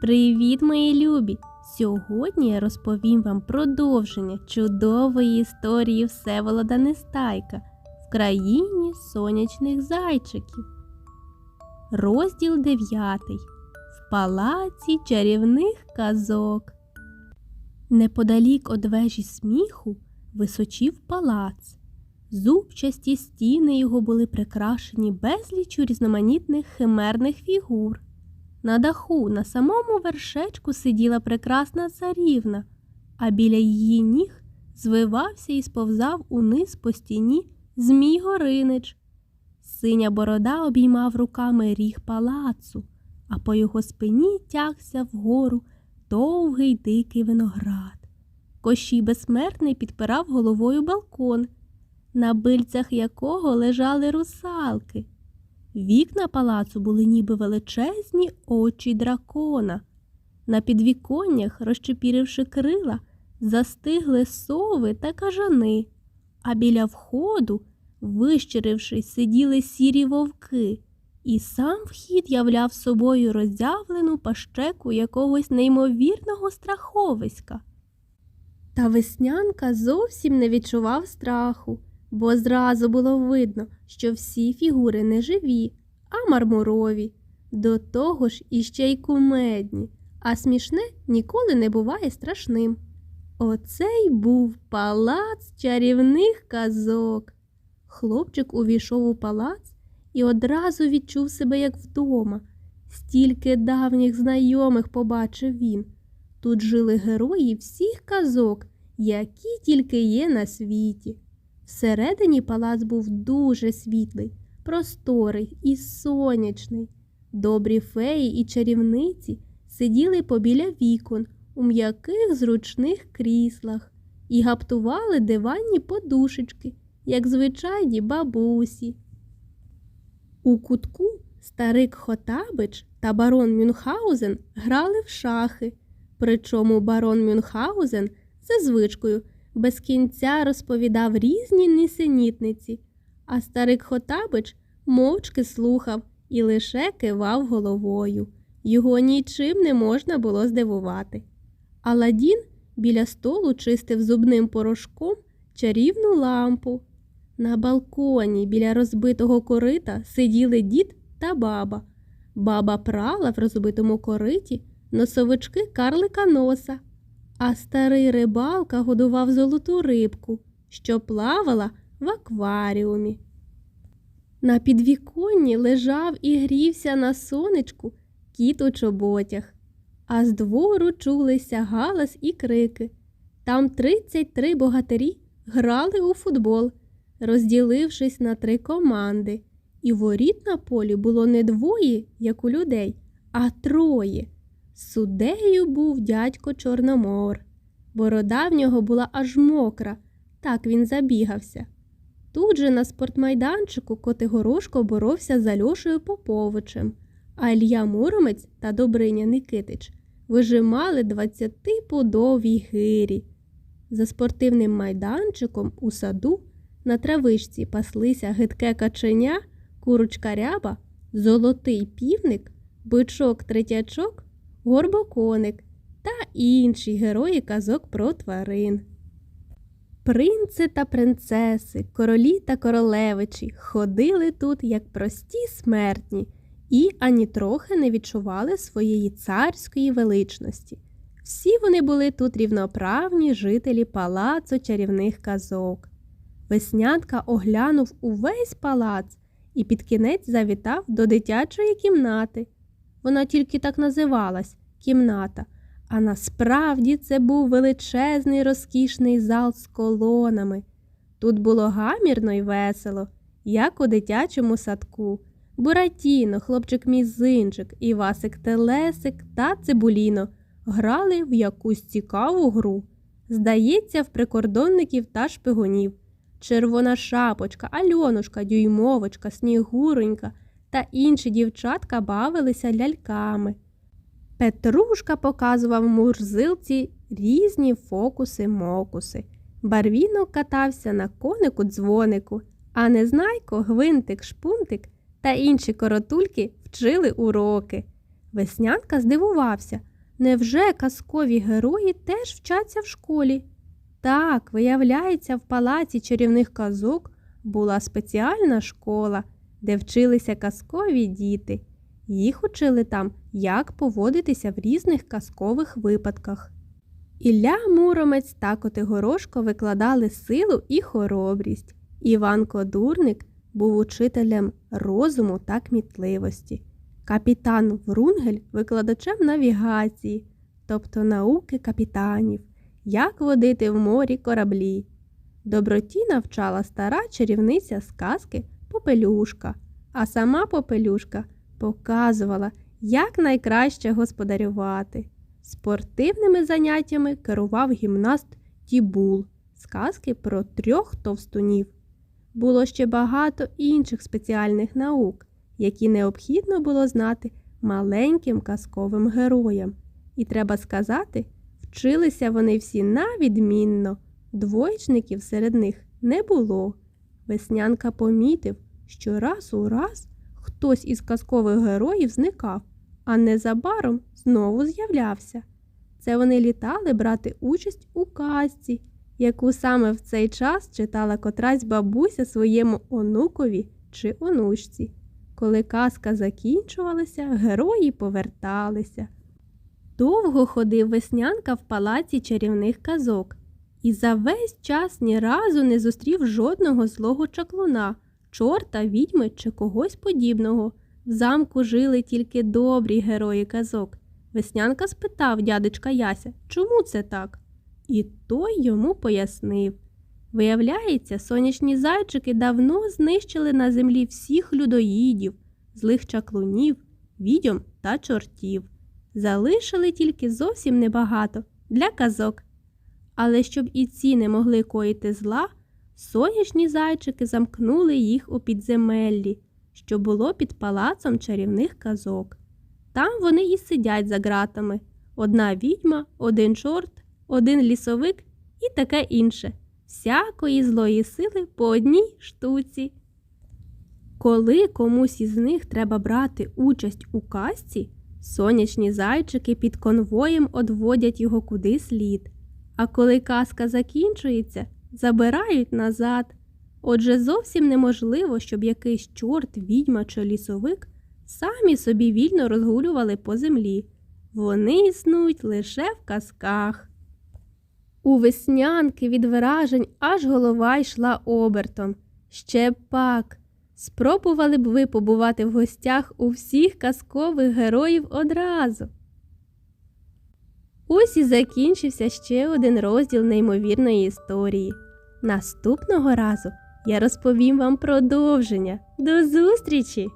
Привіт, мої любі! Сьогодні я розповім вам продовження чудової історії Всеволода Нестайка в країні сонячних зайчиків. Розділ 9. В палаці чарівних казок. Неподалік од вежі сміху височів палац. Зубчасті стіни його були прикрашені безліччю різноманітних химерних фігур. На даху, на самому вершечку сиділа прекрасна царівна, а біля її ніг звивався і сповзав униз по стіні Змій Горинич. Синя борода обіймав руками ріг палацу, а по його спині тягся вгору довгий дикий виноград. Кощій безсмертний підпирав головою балкон, на бильцях якого лежали русалки. Вікна палацу були ніби величезні очі дракона. На підвіконнях, розчепіривши крила, застигли сови та кажани, а біля входу, вищирившись, сиділи сірі вовки, і сам вхід являв собою роззявлену пащеку якогось неймовірного страховиська. Та веснянка зовсім не відчував страху бо зразу було видно, що всі фігури не живі, а мармурові. До того ж іще й кумедні, а смішне ніколи не буває страшним. Оцей був палац чарівних казок. Хлопчик увійшов у палац і одразу відчув себе як вдома. Стільки давніх знайомих побачив він. Тут жили герої всіх казок, які тільки є на світі. Всередині палац був дуже світлий, просторий і сонячний. Добрі феї і чарівниці сиділи побіля вікон у м'яких зручних кріслах і гаптували диванні подушечки, як звичайні бабусі. У кутку старик Хотабич та барон Мюнхгаузен грали в шахи, причому барон Мюнхгаузен за звичкою без кінця розповідав різні нісенітниці, а старик Хотабич мовчки слухав і лише кивав головою. Його нічим не можна було здивувати. Аладдін біля столу чистив зубним порошком чарівну лампу. На балконі біля розбитого корита сиділи дід та баба. Баба прала в розбитому кориті носовички карлика носа а старий рибалка годував золоту рибку, що плавала в акваріумі. На підвіконні лежав і грівся на сонечку кіт у чоботях, а з двору чулися галас і крики. Там 33 богатирі грали у футбол, розділившись на три команди, і воріт на полі було не двоє, як у людей, а троє. Суддею був дядько Чорномор. Борода в нього була аж мокра, так він забігався. Тут же на спортмайданчику Котигорошко боровся за Льошею Поповичем, а Ілья Муромець та Добриня Никитич вижимали двадцятипудовій гирі. За спортивним майданчиком у саду на травичці паслися гидке каченя, курочка ряба, золотий півник, бичок третячок горбоконик та інші герої казок про тварин. Принци та принцеси, королі та королевичі ходили тут як прості смертні і ані трохи не відчували своєї царської величності. Всі вони були тут рівноправні жителі палацу чарівних казок. Веснянка оглянув увесь палац і під кінець завітав до дитячої кімнати. Вона тільки так називалась кімната, а насправді це був величезний розкішний зал з колонами. Тут було гамірно й весело, як у дитячому садку. Буратіно, хлопчик мізинчик, Івасик Телесик та Цибуліно грали в якусь цікаву гру. Здається, в прикордонників та шпигунів. Червона шапочка, Альонушка, Дюймовочка, Снігуронька та інші дівчатка бавилися ляльками. Петрушка показував мурзилці різні фокуси-мокуси. Барвінок катався на конику дзвонику, а незнайко, гвинтик, шпунтик та інші коротульки вчили уроки. Веснянка здивувався. Невже казкові герої теж вчаться в школі? Так, виявляється, в палаці чарівних казок була спеціальна школа, де вчилися казкові діти. Їх учили там, як поводитися в різних казкових випадках. Ілля Муромець та Котигорошко викладали силу і хоробрість. Іван Кодурник був учителем розуму та кмітливості. Капітан Врунгель викладачем навігації, тобто науки капітанів, як водити в морі кораблі. Доброті навчала стара чарівниця сказки Попелюшка, а сама Попелюшка показувала, як найкраще господарювати. Спортивними заняттями керував гімнаст Тібул, сказки про трьох товстунів. Було ще багато інших спеціальних наук, які необхідно було знати маленьким казковим героям. І треба сказати, вчилися вони всі навідмінно, двоєчників серед них не було. Веснянка помітив, що раз у раз хтось із казкових героїв зникав, а незабаром знову з'являвся. Це вони літали брати участь у казці, яку саме в цей час читала котрась бабуся своєму онукові чи онучці. Коли казка закінчувалася, герої поверталися. Довго ходив веснянка в палаці чарівних казок і за весь час ні разу не зустрів жодного злого чаклуна, чорта, відьми чи когось подібного. В замку жили тільки добрі герої казок. Веснянка спитав дядечка Яся, чому це так? І той йому пояснив. Виявляється, сонячні зайчики давно знищили на землі всіх людоїдів, злих чаклунів, відьом та чортів. Залишили тільки зовсім небагато для казок. Але щоб і ці не могли коїти зла, сонячні зайчики замкнули їх у підземеллі, що було під палацом чарівних казок. Там вони і сидять за ґратами одна відьма, один чорт, один лісовик і таке інше. Всякої злої сили по одній штуці. Коли комусь із них треба брати участь у казці, сонячні зайчики під конвоєм одводять його куди слід. А коли казка закінчується, забирають назад. Отже, зовсім неможливо, щоб якийсь чорт, відьма чи лісовик самі собі вільно розгулювали по землі. Вони існують лише в казках. У веснянки від вражень аж голова йшла обертом. Ще пак. Спробували б ви побувати в гостях у всіх казкових героїв одразу. Ось і закінчився ще один розділ неймовірної історії. Наступного разу я розповім вам продовження. До зустрічі!